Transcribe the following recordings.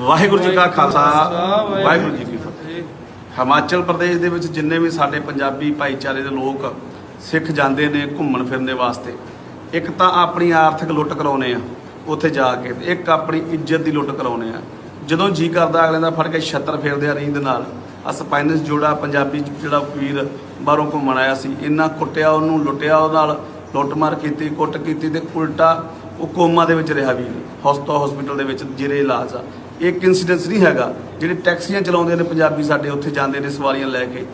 ਵਾਹਿਗੁਰੂ ਜੀ ਕਾ ਖਾਲਸਾ ਵਾਹਿਗੁਰੂ ਜੀ ਕੀ ਫਤਿਹ। ਹਿਮਾਚਲ ਪ੍ਰਦੇਸ਼ ਦੇ ਵਿੱਚ ਜਿੰਨੇ ਵੀ ਸਾਡੇ ਪੰਜਾਬੀ ਭਾਈਚਾਰੇ ਦੇ ਲੋਕ ਸਿੱਖ ਜਾਂਦੇ ਨੇ ਘੁੰਮਣ ਫਿਰਨ ਦੇ ਵਾਸਤੇ ਇੱਕ ਤਾਂ ਆਪਣੀ ਆਰਥਿਕ ਲੁੱਟ ਕਰਾਉਨੇ ਆ ਉੱਥੇ ਜਾ ਕੇ ਤੇ ਇੱਕ ਆਪਣੀ ਇੱਜ਼ਤ ਦੀ ਲੁੱਟ ਕਰਾਉਨੇ ਆ। ਜਦੋਂ ਜੀ ਕਰਦਾ ਅਗਲੇ ਦਾ ਫੜ ਕੇ ਛੱਤਰ ਫੇਰਦੇ ਆ ਰੀਂਦ ਨਾਲ। ਆ ਸਪਾਈਨਸ ਜੋੜਾ ਪੰਜਾਬੀ ਜਿਹੜਾ ਵੀਰ ਬਾਹਰੋਂ ਘੁੰਮਣ ਆਇਆ ਸੀ ਇੰਨਾ ਕੁੱਟਿਆ ਉਹਨੂੰ ਲੁੱਟਿਆ ਉਹਦੇ ਨਾਲ ਲੁੱਟਮਾਰ ਕੀਤੀ ਕੁੱਟ ਕੀਤੀ ਤੇ ਉਲਟਾ ਉਹ ਕੋਮਾ ਦੇ ਵਿੱਚ ਰਿਹਾ ਵੀਰ ਹਸਪਤਾਲ ਹਸਪੀਟਲ ਦੇ ਵਿੱਚ ਜਿਹੜੇ ਇਲਾਜ ਆ। ਇਹ ਇੱਕ ਇਨਸੀਡੈਂਸ ਨਹੀਂ ਹੈਗਾ। ਜਿਹੜੇ ਟੈਕਸੀਆਂ ਚਲਾਉਂਦੇ ਨੇ ਪੰਜਾਬੀ ਸਾਡੇ ਉੱਥੇ ਜਾਂਦੇ ਨੇ ਸਵਾਰੀਆਂ ਲੈ ਕੇ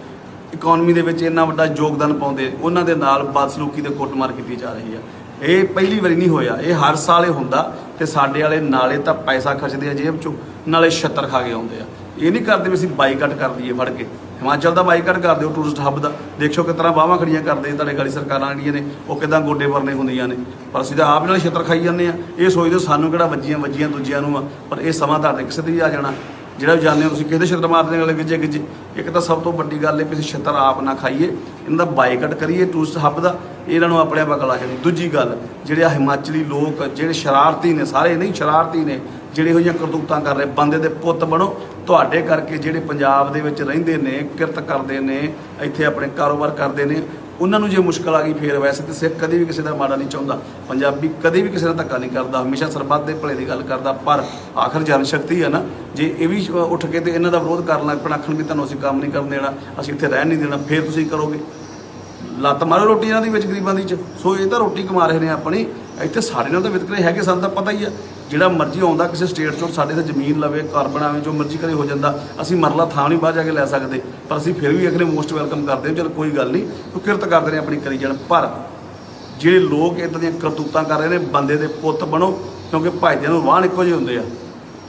ਇਕਨੋਮੀ ਦੇ ਵਿੱਚ ਇੰਨਾ ਵੱਡਾ ਯੋਗਦਾਨ ਪਾਉਂਦੇ ਉਹਨਾਂ ਦੇ ਨਾਲ ਬਦਸਲੂਕੀ ਤੇ ਕੁੱਟਮਾਰ ਕੀਤੀ ਜਾ ਰਹੀ ਆ। ਇਹ ਪਹਿਲੀ ਵਾਰੀ ਨਹੀਂ ਹੋਇਆ। ਇਹ ਹਰ ਸਾਲ ਇਹ ਹੁੰਦਾ ਤੇ ਸਾਡੇ ਵਾਲੇ ਨਾਲੇ ਤਾਂ ਪੈਸਾ ਖਰਚਦੇ ਆ ਜੇਬ ਚੋਂ, ਨਾਲੇ ਛੱਤਰ ਖਾ ਕੇ ਆਉਂਦੇ ਆ। ਇਹ ਨਹੀਂ ਕਰਦੇ ਵੀ ਅਸੀਂ ਬਾਈਕਾਟ ਕਰ ਦਈਏ ਫੜ ਕੇ। ਹਿਮਾਚਲ ਦਾ ਬਾਈਕਾਟ ਕਰ ਦਿਓ ਟੂਰਿਸਟ ਹੱਬ ਦਾ। ਦੇਖੋ ਕਿਸ ਤਰ੍ਹਾਂ ਬਾਹਾਂ ਖੜੀਆਂ ਕਰਦੇ ਤੁਹਾਡੇ ਗਾੜੀ ਸਰਕਾਰਾਂ ਜਿਹੜੀਆਂ ਨੇ, ਉਹ ਕਿਦਾਂ ਗੋਡੇ ਵਰਨੇ ਹੁੰਦੀਆਂ ਨੇ। ਪਰ ਅਸੀਂ ਤਾਂ ਆਪ ਨਾਲ ਛੇਤਰ ਖਾਈ ਜਾਂਦੇ ਆ ਇਹ ਸੋਚਦੇ ਸਾਨੂੰ ਕਿਹੜਾ ਵੱਜੀਆਂ ਵੱਜੀਆਂ ਦੂਜਿਆਂ ਨੂੰ ਆ, ਪਰ ਇਹ ਸਮਾਂ ਤੁਹਾਡੇ ਕਿਸੇ ਤੇ ਵੀ ਆ ਜਾਣਾ। ਜਿਹੜਾ ਵੀ ਜਾਣਦੇ ਹੋ ਤੁਸੀਂ, ਕਿਹਦੇ ਛੱਤਰ ਮਾਰਦੇ ਵਾਲੇ ਗਿੱਜੇ ਗਿੱਜੇ ਇੱਕ ਤਾਂ ਸਭ ਤੋਂ ਵੱਡੀ ਗੱਲ ਇਹ ਵੀ ਅਸੀਂ ਛੱਤਰ ਆਪ ਨਾ ਖਾਈਏ। ਇਹਨਾਂ ਦਾ ਬਾਈਕਾਟ ਕਰੀਏ ਟੂਰਿਸਟ ਹੱਬ ਦਾ ਇਹਨਾਂ ਨੂੰ ਆਪਣੇ ਬਕਲ ਆ ਜਾਣੀ ਦੂਜੀ ਗੱਲ, ਜਿਹੜੇ ਆ ਹਿਮਾਚਲੀ ਲੋਕ, ਜਿਹੜੇ ਸ਼ਰਾਰਤੀ ਨੇ, ਸਾਰੇ ਨਹੀਂ, ਸ਼ਰਾਰਤੀ ਨੇ, ਜਿਹੜੇ ਇਹੋ ਜਿਹੀਆਂ ਕਰਤੂਤਾਂ ਕਰ ਰਹੇ, ਬੰਦੇ ਦੇ ਪੁੱਤ ਬਣੋ। ਤੁਹਾਡੇ ਕਰਕੇ ਜਿਹੜੇ ਪੰਜਾਬ ਦੇ ਵਿੱਚ ਰਹਿੰਦੇ ਨੇ, ਕਿਰਤ ਕਰਦੇ ਨੇ, ਇੱਥੇ ਆਪਣੇ ਕਾਰੋਬਾਰ ਕਰਦੇ ਨੇ ਉਹਨਾਂ ਨੂੰ ਜੇ ਮੁਸ਼ਕਲ ਆ ਗਈ ਫੇਰ ਵੈਸੇ ਤੇ ਸਿੱਖ ਕਦੇ ਵੀ ਕਿਸੇ ਦਾ ਮਾੜਾ ਨਹੀਂ ਚਾਹੁੰਦਾ। ਪੰਜਾਬੀ ਕਦੇ ਵੀ ਕਿਸੇ ਦਾ ਧੱਕਾ ਨਹੀਂ ਕਰਦਾ, ਹਮੇਸ਼ਾ ਸਰਬੱਤ ਦੇ ਭਲੇ ਦੀ ਗੱਲ ਕਰਦਾ, ਪਰ ਆਖਰ ਜਨ ਸ਼ਕਤੀ ਹੈ ਨਾ, ਜੇ ਇਹ ਵੀ ਉੱਠ ਕੇ ਤੇ ਇਹਨਾਂ ਦਾ ਵਿਰੋਧ ਕਰਨ ਲੱਗ ਪੈਣ, ਆਖਣ ਵੀ ਤੁਹਾਨੂੰ ਅਸੀਂ ਕੰਮ ਨਹੀਂ ਕਰਨ ਦੇਣਾ, ਅਸੀਂ ਇੱਥੇ ਰਹਿਣ ਨਹੀਂ ਦੇਣਾ, ਫੇਰ ਤੁਸੀਂ ਕਰੋਗੇ। ਲੱਤ ਮਾਰੋ ਰੋਟੀ ਇਹਨਾਂ ਦੀ ਵਿੱਚ ਗਰੀਬਾਂ ਦੀ ਚ। ਸੋ ਇਹ ਤਾਂ ਰੋਟੀ ਕਮਾ ਰਹੇ ਨੇ ਆਪਣੀ। ਇੱਥੇ ਸਾਡੇ ਨਾਲ ਤਾਂ ਵਿਤਕਰੇ ਹੈਗੇ ਸਾਨੂੰ, ਤਾਂ ਪਤਾ ਹੀ ਆ। ਜਿਹੜਾ ਮਰਜ਼ੀ ਆਉਂਦਾ ਕਿਸੇ ਸਟੇਟ ਚੋਂ, ਸਾਡੇ ਤੇ ਜ਼ਮੀਨ ਲਵੇ, ਘਰ ਬਣਾਵੇ, ਜੋ ਮਰਜ਼ੀ ਕਰੇ ਹੋ ਜਾਂਦਾ, ਅਸੀਂ ਮਰਲਾ ਥਾਂ ਨਹੀਂ ਬਾਹਰ ਜਾ ਕੇ ਲੈ ਸਕਦੇ, ਪਰ ਅਸੀਂ ਫਿਰ ਵੀ ਅਖਰੇ ਮੋਸਟ ਵੈਲਕਮ ਕਰਦੇ ਹਾਂ, ਚਲ ਕੋਈ ਗੱਲ ਨਹੀਂ ਉਹ ਕਿਰਤ ਕਰਦੇ ਨੇ ਆਪਣੀ ਕਰੀ ਜਾਣ, ਪਰ ਜਿਹੜੇ ਲੋਕ ਇਦਾਂ ਦੀਆਂ ਕਰਤੂਤਾਂ ਕਰ ਰਹੇ ਨੇ, ਬੰਦੇ ਦੇ ਪੁੱਤ ਬਣੋ, ਕਿਉਂਕਿ ਭਾਈਦਿਆਂ ਨੂੰ ਵਾਹਣ ਇੱਕੋ ਜਿਹੇ ਹੁੰਦੇ ਆ।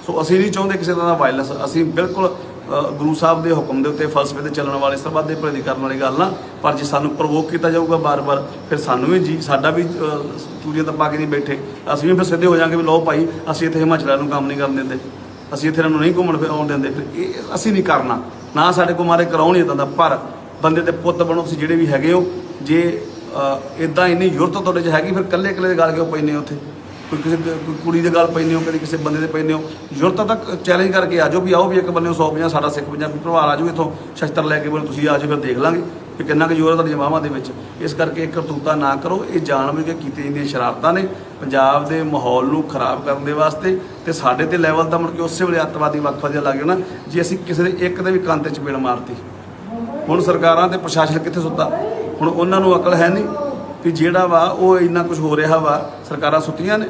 ਸੋ ਅਸੀਂ ਨਹੀਂ ਚਾਹੁੰਦੇ ਕਿਸੇ ਤਰ੍ਹਾਂ ਦਾ ਵਾਇਲੈਂਸ ਅਸੀਂ ਬਿਲਕੁਲ ਗੁਰੂ ਸਾਹਿਬ ਦੇ ਹੁਕਮ ਦੇ ਉੱਤੇ, ਫਲਸਫੇ ਤੇ ਚੱਲਣ ਵਾਲੇ ਸਰਬੱਤ ਦੇ ਭਲੇ ਦੀ ਕਰਨ ਵਾਲੀ ਗੱਲ ਨਾ। ਪਰ ਜੇ ਸਾਨੂੰ ਪ੍ਰਵੋਕ ਕੀਤਾ ਜਾਊਗਾ ਬਾਰ-ਬਾਰ, ਫਿਰ ਸਾਨੂੰ ਵੀ ਜੀ, ਸਾਡਾ ਵੀ ਤੂਰੀਆਂ ਤਾਂ ਪਾ ਕੇ ਨਹੀਂ ਬੈਠੇ। ਅਸੀਂ ਵੀ ਫਿਰ ਸਿੱਧੇ ਹੋ ਜਾਾਂਗੇ ਵੀ ਲਓ ਭਾਈ, ਅਸੀਂ ਇੱਥੇ ਹਿਮਾਚਲਾਂ ਨੂੰ ਕੰਮ ਨਹੀਂ ਕਰਨ ਦਿੰਦੇ। ਅਸੀਂ ਇੱਥੇ ਇਹਨਾਂ ਨੂੰ ਨਹੀਂ ਘੁੰਮਣ ਫਿਰ ਆਉਣ ਦਿੰਦੇ। ਫਿਰ ਇਹ ਅਸੀਂ ਨਹੀਂ ਕਰਨਾ। ਨਾ ਸਾਡੇ ਕੋਲ ਮਾਰੇ ਕਰਾਉਣ ਹੀ ਇਦਾਂ ਦਾ। ਪਰ ਬੰਦੇ ਦੇ ਪੁੱਤ ਬਣੋ, ਤੁਸੀਂ ਜਿਹੜੇ ਵੀ ਹੈਗੇ ਹੋ, ਜੇ ਇਦਾਂ ਇੰਨੀ ਯੁਰਤ ਤੁਹਾਡੇ 'ਚ ਹੈਗੀ, ਫਿਰ ਕੱਲੇ ਕੱਲੇ ਦੇ ਗੱਲ ਕਿਉਂ ਪੈਨੇ ਉੱਥੇ? ਕੋਈ ਕਿਸੇ ਕੋਈ ਕੁੜੀ ਦੇ ਗੱਲ ਪੈਂਦੇ ਹੋ, ਕਦੇ ਕਿਸੇ ਬੰਦੇ ਦੇ ਪੈਂਦੇ ਹੋ ਜ਼ਰੂਰਤ ਤੱਕ ਚੈਲੰਜ ਕਰਕੇ ਆਜੋ ਵੀ ਆਓ ਵੀ ਇੱਕ ਬੰਦੇ 150 ਸਾਡਾ ਸਿੱਖ ਪੰਜਾਬੀ ਪਰਿਵਾਰ ਆਜੋ ਇੱਥੋਂ, ਸ਼ਸਤਰ ਲੈ ਕੇ ਬੋਲ, ਤੁਸੀਂ ਆਜੋ ਫਿਰ ਦੇਖ ਲਾਂਗੇ ਕਿ ਕਿੰਨਾ ਕੁ ਜ਼ੋਰ ਹੈ ਤੁਹਾਡੀਆਂ ਬਾਹਾਂ ਦੇ ਵਿੱਚ। ਇਸ ਕਰਕੇ ਇਹ ਕਰਤੂਤਾਂ ਨਾ ਕਰੋ, ਇਹ ਜਾਣਬੁੱਝ ਕੇ ਕੀਤੀਆਂ ਜਾਂਦੀਆਂ ਸ਼ਰਾਰਤਾਂ ਨੇ, ਪੰਜਾਬ ਦੇ ਮਾਹੌਲ ਨੂੰ ਖਰਾਬ ਕਰਨ ਦੇ ਵਾਸਤੇ ਤੇ ਸਾਡੇ ਤੇ ਲੈਵਲ ਤਾਂ ਮੁੜ ਕੇ ਉਸੇ ਵੇਲੇ ਅੱਤਵਾਦੀ ਵਕਫਾ ਲੱਗ ਜਾਣਾ, ਜੇ ਅਸੀਂ ਕਿਸੇ ਦੇ ਇੱਕ ਦੇ ਵੀ ਕੰਨ ਤੇ ਚਪੇੜ ਮਾਰਤੀ। ਹੁਣ ਸਰਕਾਰਾਂ ਤੇ ਪ੍ਰਸ਼ਾਸਨ ਕਿੱਥੇ ਸੁੱਤਾ? ਹੁਣ ਉਹਨਾਂ ਨੂੰ ਅਕਲ ਹੈ ਨਹੀਂ। ਕਿ ਜਿਹੜਾ ਵਾ, ਉਹ ਇੰਨਾ ਕੁਝ ਹੋ ਰਿਹਾ ਵਾ, ਸਰਕਾਰਾਂ ਸੁੱਤੀਆਂ ਨੇ।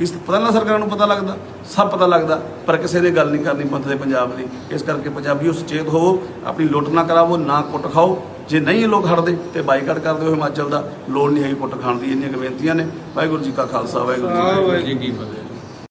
ਇਸ ਪਤਾ ਨਾ ਸਰਕਾਰਾਂ ਨੂੰ ਪਤਾ ਲੱਗਦਾ, ਸਭ ਪਤਾ ਲੱਗਦਾ, ਪਰ ਕਿਸੇ ਨੇ ਗੱਲ ਨਹੀਂ ਕਰਨੀ ਪੰਥ ਦੇ ਪੰਜਾਬ ਦੀ। ਇਸ ਕਰਕੇ ਪੰਜਾਬੀਓ ਸੁਚੇਤ ਹੋਵੋ, ਆਪਣੀ ਲੁੱਟ ਨਾ ਕਰਾਵੋ, ਨਾ ਕੁੱਟ ਖਾਓ। ਜੇ ਨਹੀਂ ਇਹ ਲੋਕ ਹਟਦੇ, ਤੇ ਬਾਈਕਾਟ ਕਰ ਦਿਓ ਹਿਮਾਚਲ ਦਾ, ਲੋੜ ਨਹੀਂ ਹੈਗੀ ਕੁੱਟ ਖਾਣ ਦੀ, ਇੰਨੀਆਂ ਕੁ ਬੇਨਤੀਆਂ ਨੇ। ਵਾਹਿਗੁਰੂ ਜੀ ਕਾ ਖਾਲਸਾ ਵਾਹਿਗੁਰੂ ਜੀ ਕੀ ਫਤਿਹ।